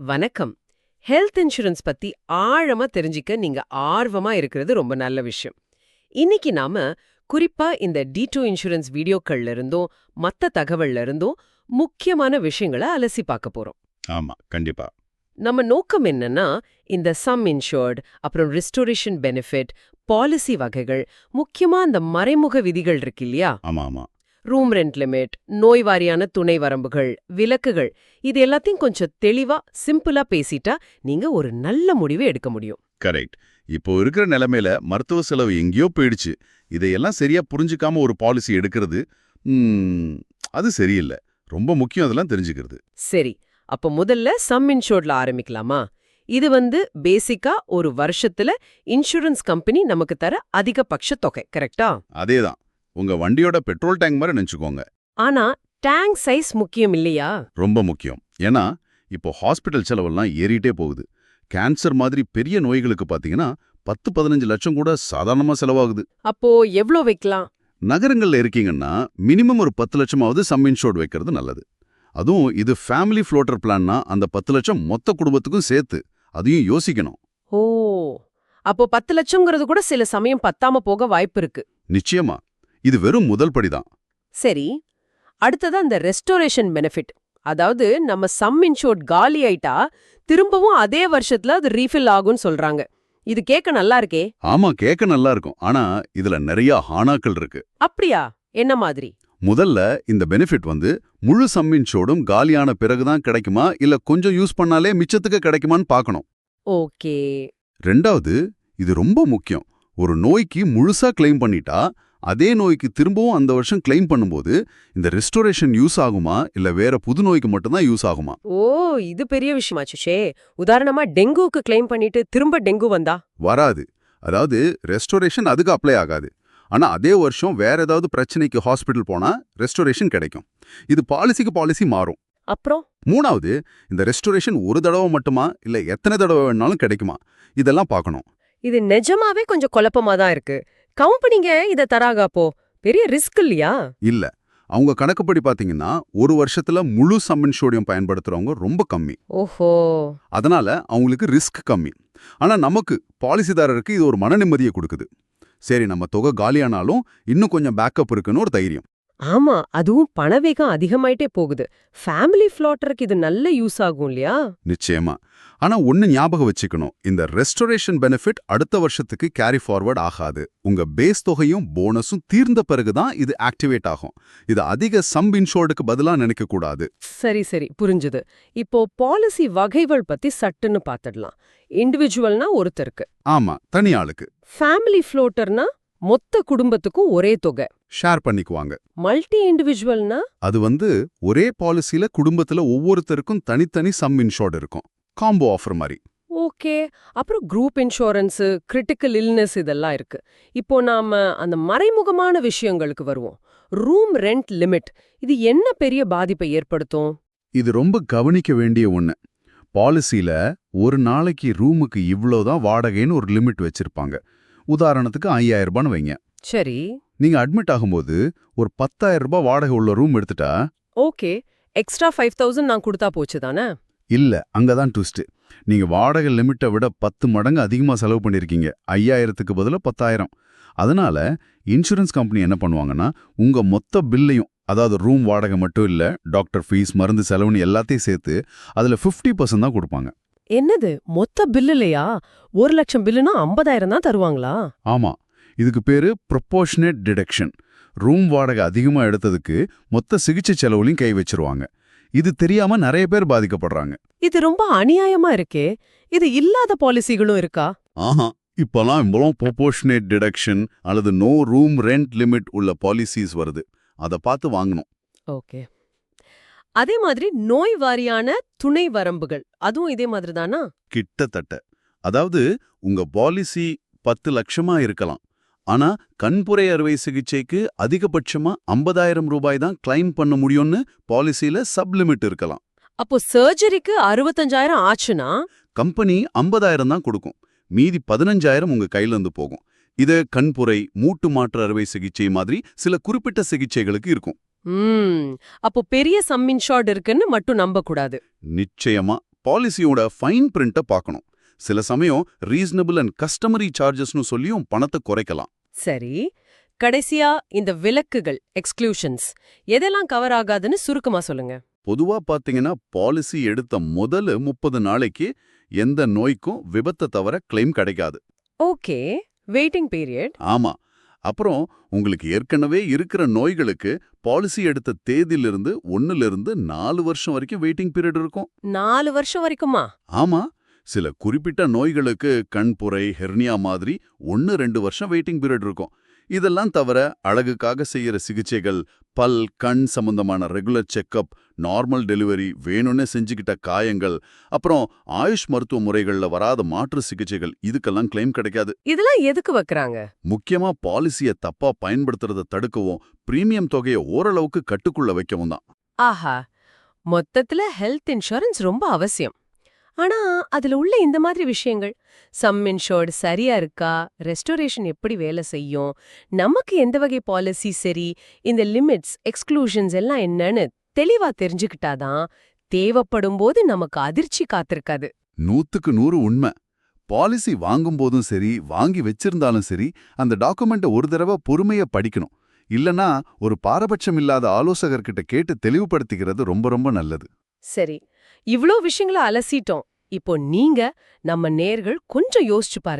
வணக்கம். Health insurance பத்தி ஆழமா தெரிஞ்சிக்க நீங்க ஆர்வமா இருக்கிறது ரொம்ப நல்ல விஷயம். இன்னைக்கு நாம குறிப்பா இந்த டி டூ இன்சூரன்ஸ் வீடியோக்கள்ல இருந்தும் மத்த தகவல்ல இருந்தும் முக்கியமான விஷயங்களை அலசி பார்க்க போறோம். ஆமா கண்டிப்பா. நம்ம நோக்கம் என்னன்னா இந்த சம் இன்சூர்ட் அப்புறம் ரிஸ்டோரேஷன் பெனிஃபிட் பாலிசி வகைகள் முக்கியமா அந்த மறைமுக விதிகள் இருக்கு இல்லையா? ஆமா ஆமா. ரூம் ரெண்ட் லிமிட் நோய் வாரியான துணை வரம்புகள் விலக்குகள் இது எல்லாத்தையும் கொஞ்சம் தெளிவா சிம்பிளா பேசிட்டா நீங்க ஒரு நல்ல முடிவு எடுக்க முடியும். கரெக்ட். இப்போ இருக்கிற நிலைமையில மருத்துவ செலவு எங்கேயோ போயிடுச்சு. இதையெல்லாம் சரியா புரிஞ்சுக்காம ஒரு பாலிசி எடுக்கிறது அது சரியில்லை. ரொம்ப முக்கியம் அதெல்லாம் தெரிஞ்சுக்கிறது. சரி. அப்ப முதல்ல சம் இன்சூர்ட்ல ஆரம்பிக்கலாமா? இது வந்து பேசிக்கா ஒரு வருஷத்துல இன்சூரன்ஸ் கம்பெனி நமக்கு தர அதிகபட்ச தொகை கரெக்டா அதேதான். உங்க வண்டியோட பெட்ரோல் டேங்க் மாதிரி நினைச்சுக்கோங்க. ஆனா டேங்க் சைஸ் முக்கியம் இல்லையா? ரொம்ப முக்கியம். ஏன்னா இப்போ ஹாஸ்பிட்டல் செலவெல்லாம் ஏறிட்டே போகுது. கேன்சர் மாதிரி பெரிய நோய்களுக்கு பாத்தீங்கன்னா பத்து பதினஞ்சு லட்சம் கூட சாதாரணமா செலவாகுது. அப்போ எவ்ளோ வைக்கலாம்? நகரங்கள்ல இருக்கீங்கன்னா மினிமம் ஒரு பத்து லட்சமாவது சம் இன்ஷோர்ட் வைக்கிறது நல்லது. அதுவும் இது ஃபேமிலி ஃப்ளோட்டர் பிளான்னா அந்த பத்து லட்சம் மொத்த குடும்பத்துக்கும் சேர்த்து அதையும் யோசிக்கணும். ஓ! அப்போ பத்து லட்சம்ங்கிறது கூட சில சமயம் பத்தாம போக வாய்ப்பு இருக்கு. நிச்சயமா. இது வெறும் முதல் படிதான். சரி அடுத்ததா இந்த ரெஸ்டோரேஷன் பெனிஃபிட் அதாவது நம்ம சம் இன்ஷோர்ட் காலி ஆயிட்டா திரும்பவும் அதே வருஷத்துல அது ரீஃபில் ஆகும்னு சொல்றாங்க. இது கேட்க நல்லா இருக்கே? ஆமா கேட்க நல்லா இருக்கும். ஆனா இதுல நிறைய ஹானாக்கள் இருக்கு. அப்படியா? என்ன மாதிரி? முதல்ல இந்த பெனிஃபிட் வந்து முழு சம் இன்ஷோர்டும் காலியான பிறகுதான் கிடைக்குமா? இல்ல கொஞ்சம் யூஸ் பண்ணாலே மிச்சத்துக்கு கிடைக்குமான்னு பார்க்கணும். ஓகே. ரெண்டாவது இது ரொம்ப முக்கியம். ஒரு நோய்க்கு முழுசா கிளைம் பண்ணிட்டா அதே நோய்க்கு திரும்பவும் அந்த வருஷம் கிளைம் பண்ணும்போது இந்த ரெஸ்டோரேஷன் யூஸ் ஆகுமா? இல்ல வேற புது நோய்க்கு மட்டும்தான் யூஸ் ஆகுமா? ஓ இது பெரிய விஷயமாச்சுஷே உதாரணமா டெங்குவுக்கு கிளைம் பண்ணிட்டு திரும்ப டெங்கு வந்தா? வராது. அதாவது ரெஸ்டோரேஷன் அதுக்கு அப்ளை ஆகாது. ஆனா அதே வருஷம் வேற ஏதாவது பிரச்சனைக்கு ஹாஸ்பிட்டல் போனா ரெஸ்டோரேஷன் கிடைக்கும். இது பாலிசிக்கு பாலிசி மாறும். அப்புறம்? மூணாவது இந்த ரெஸ்டோரேஷன் ஒரு தடவை மட்டுமா? இல்ல எத்தனை தடவை வேணாலும் கிடைக்குமா? இதெல்லாம் பார்க்கணும். இது நிஜமாவே கொஞ்சம் குழப்பமா தான் இருக்கு. கம்பெனிங்க இத தராங்க அப்போ? பெரிய ரிஸ்க் இல்லையா? இல்ல. அவங்க கணக்குப்படி பாத்தீங்கன்னா ஒரு வருஷத்துல முழு சம்மன் சோடியம் பயன்படுத்துறவங்க ரொம்ப கம்மி. ஓஹோ. அதனால அவங்களுக்கு ரிஸ்க் கம்மி. ஆனா நமக்கு பாலிசிதாரருக்கு இது ஒரு மன நிம்மதியை கொடுக்குது. சரி நம்ம தொகை காலியானாலும் இன்னும் கொஞ்சம் பேக்கப் இருக்குன்னு ஒரு தைரியம். ஆமா அதுவும் பணவேகம் அதிகமாயிட்டே போகுது. ஃபேமிலி ஃப்ளாட்டருக்கு இது நல்ல யூஸ் ஆகும் இல்லையா? நிச்சயமா. ஆனா ஒன்னு ஞாபகம் வச்சுக்கணும். இந்த ரெஸ்டோரேஷன் பெனிஃபிட் அடுத்த வருஷத்துக்கு கேரி ஃபார்வர்ட் ஆகாது. உங்க பேஸ் தொகையும் போனஸும் தீர்ந்த பிறகுதான் இது ஆக்டிவேட் ஆகும். இது அதிக சம் இன்ஷோர்டுக்கு பதிலா நினைக்க கூடாது சரி சரி. புரிஞ்சுது. இப்போ பாலிசி வகைகள் பத்தி சட்டுன்னு பாத்துடலாம். இண்டிவிஜுவல்னா ஒருத்தருக்கு. ஆமா தனி ஆளுக்கு ஃபேமிலி ஃப்ளோட்டர்னா மொத்த குடும்பத்துக்கும் ஒரே தொகை. ஷேர் பண்ணிக்குவாங்க. மல்டி இண்டிவிஜுவல்னா அது வந்து ஒரே பாலிசில குடும்பத்துல ஒவ்வொருத்தருக்கும் தனித்தனி சம் இன்ஷோர்ட் இருக்கும். காம்போ ஆஃபர் மாதிரி. ஓகே. அப்புறம் குரூப் இன்சூரன்ஸ் கிரிட்டிக்கல் இல்னஸ் இதெல்லாம் இருக்கு. இப்போ நாம அந்த மறைமுகமான விஷயங்களுக்கு வருவோம். ரூம் ரெண்ட் லிமிட் இது என்ன பெரிய பாதிப்பை ஏற்படுத்தும்? இது ரொம்ப கவனிக்க வேண்டிய ஒண்ணு. பாலிசில ஒரு நாளைக்கு ரூமுக்கு இவ்ளோதான் வாடகைன்னு ஒரு லிமிட் வச்சிருப்பாங்க. உதாரணத்துக்கு ஐயாயிரம் ரூபான்னு வைங்க. சரி. நீங்க அட்மிட் ஆகும்போது ஒரு பத்தாயிரம் ரூபாய் வாடகை உள்ள ரூம் எடுத்துட்டா? ஓகே. எக்ஸ்ட்ரா ஃபைவ் தௌசண்ட் நான் கொடுத்தா போச்சு தானே? இல்ல அங்கதான் ட்விஸ்ட் நீங்க வாடகை லிமிட்டை விட பத்து மடங்கு அதிகமா செலவு பண்ணிருக்கீங்க. ஐயாயிரத்துக்கு பதிலா பத்தாயிரம். அதனால இன்சூரன்ஸ் கம்பெனி என்ன பண்ணுவாங்கன்னா உங்க மொத்த பில்லையும் அதாவது ரூம் வாடகை மட்டும் இல்ல டாக்டர் ஃபீஸ் மருந்து செலவுன்னு எல்லாத்தையும் சேர்த்து அதுல 50% தான் கொடுப்பாங்க. என்னது? மொத்த பில்லுலையா? ஒரு லட்சம் பில்லுனா ஐம்பதாயிரம் தான் தருவாங்களா? ஆமா. இதுக்கு பேரு ப்ரொப்போர்ஷனேட் டிடக்ஷன் ரூம் வாடகை அதிகமா எடுத்ததுக்கு மொத்த சிகிச்சை செலவுலையும் கை வச்சிருவாங்க. இது தெரியாம நிறைய பேர் பாதிக்கப்படுறாங்க. இது ரொம்ப அநியாயமா இருக்கே. இது இல்லாத பாலிசிகளும் இருக்கா? ஆஹா. இப்பெல்லாம் இவ்வளோ ப்ரொப்போர்ஷனேட் டிடக்ஷன் அல்லது நோ ரூம் ரெண்ட் லிமிட் உள்ள பாலிசிஸ் வருது. அதை பார்த்து வாங்கணும். ஓகே. அதே மாதிரி நோய் வாரியான துணை வரம்புகள் அதுவும் இதே மாதிரி தானா? கிட்டத்தட்ட. அதாவது உங்க பாலிசி பத்து லட்சமா இருக்கலாம். ஆனா கண்புரை அறுவை சிகிச்சைக்கு அதிகபட்சமா ஐம்பதாயிரம் ரூபாய் தான் கிளைம் பண்ண முடியும்னு பாலிசியில சப்லிமிட் இருக்கலாம். அப்போ சர்ஜரிக்கு அறுபத்தஞ்சாயிரம் ஆச்சுன்னா? கம்பெனி ஐம்பதாயிரம் தான் கொடுக்கும். மீதி பதினஞ்சாயிரம் உங்க கையில இருந்து போகும். இது கண்புரை மூட்டு மாற்று அறுவை சிகிச்சை மாதிரி சில குறிப்பிட்ட சிகிச்சைகளுக்கு இருக்கும். அப்போ பெரிய சம் இன்ஷார்ட் இருக்குன்னு மட்டும் நம்ப கூடாது நிச்சயமா பாலிசியோட ஃபைன் பிரிண்ட்டை பார்க்கணும். சில சமயம் ரீசனபிள் அண்ட் கஸ்டமரி சார்ஜஸ்னு சொல்லியும் பணத்தை குறைக்கலாம். சரி. கடைசியா இந்த விலக்குகள் எக்ஸ்க்ளூஷன்ஸ் எதெல்லாம் கவர் ஆகாதுன்னு சுருக்கமா சொல்லுங்க. பொதுவா பாத்தீங்கன்னா பாலிசி எடுத்த முதல் முப்பது நாளைக்கு எந்த நோய்க்கும் விபத்தை தவிர கிளைம் கிடைக்காது. ஓகே. வெயிட்டிங் பீரியட் ஆமா. அப்புறம் உங்களுக்கு ஏற்கனவே இருக்கிற நோய்களுக்கு பாலிசி எடுத்த தேதியிலிருந்து ஒன்னுல நாலு வருஷம் வரைக்கும் வெயிட்டிங் பீரியட் இருக்கும். நாலு வருஷம் வரைக்குமா? ஆமா. சில குறிப்பிட்ட நோய்களுக்கு கண்புரை ஹெர்னியா மாதிரி ஒன்னு ரெண்டு வருஷம் வெயிட்டிங் பீரியட் இருக்கும். இதெல்லாம் தவிர அழகுக்காக செய்யற சிகிச்சைகள் பல் கண் சம்பந்தமான ரெகுலர் செக்கப் நார்மல் டெலிவரி வேணும்னே செஞ்சுக்கிட்ட காயங்கள் அப்புறம் ஆயுஷ் மருத்துவ முறைகள்ல வராத மாற்று சிகிச்சைகள் இதுக்கெல்லாம் கிளைம் கிடைக்காது. இதெல்லாம் எதுக்கு வைக்கறாங்க? முக்கியமா பாலிசியை தப்பா பயன்படுத்துறத தடுக்கவும் பிரீமியம் தொகையை ஓரளவுக்கு கட்டுக்குள்ள வைக்கவும் தான். ஆஹா மொத்தத்துல ஹெல்த் இன்சூரன்ஸ் ரொம்ப அவசியம். ஆனா அதுல உள்ள இந்த மாதிரி விஷயங்கள். சம் இன்ஷோர்டு சரியா இருக்கா? ரெஸ்டோரேஷன் எப்படி வேலை செய்யும்? நமக்கு எந்த வகை பாலிசி சரி? இந்த லிமிட்ஸ் எக்ஸ்க்ளூஷன்ஸ் எல்லாம் என்னன்னு தெளிவா தெரிஞ்சுக்கிட்டாதான் தேவைப்படும் போது நமக்கு அதிர்ச்சி காத்திருக்காது. நூத்துக்கு நூறு உண்மை. பாலிசி வாங்கும்போதும் சரி வாங்கி வச்சிருந்தாலும் சரி அந்த டாக்குமெண்ட்டை ஒரு தடவை பொறுமையா படிக்கணும். இல்லனா ஒரு பாரபட்சம் இல்லாத ஆலோசகர்கிட்ட கேட்டு தெளிவுபடுத்திக்கிறது ரொம்ப ரொம்ப நல்லது. சரி. இவ்ளோ விஷயங்களை அலசிட்டோம். இப்போ நீங்க நம்ம நேர்கள் கொஞ்சம் யோசிச்சு பாருங்க.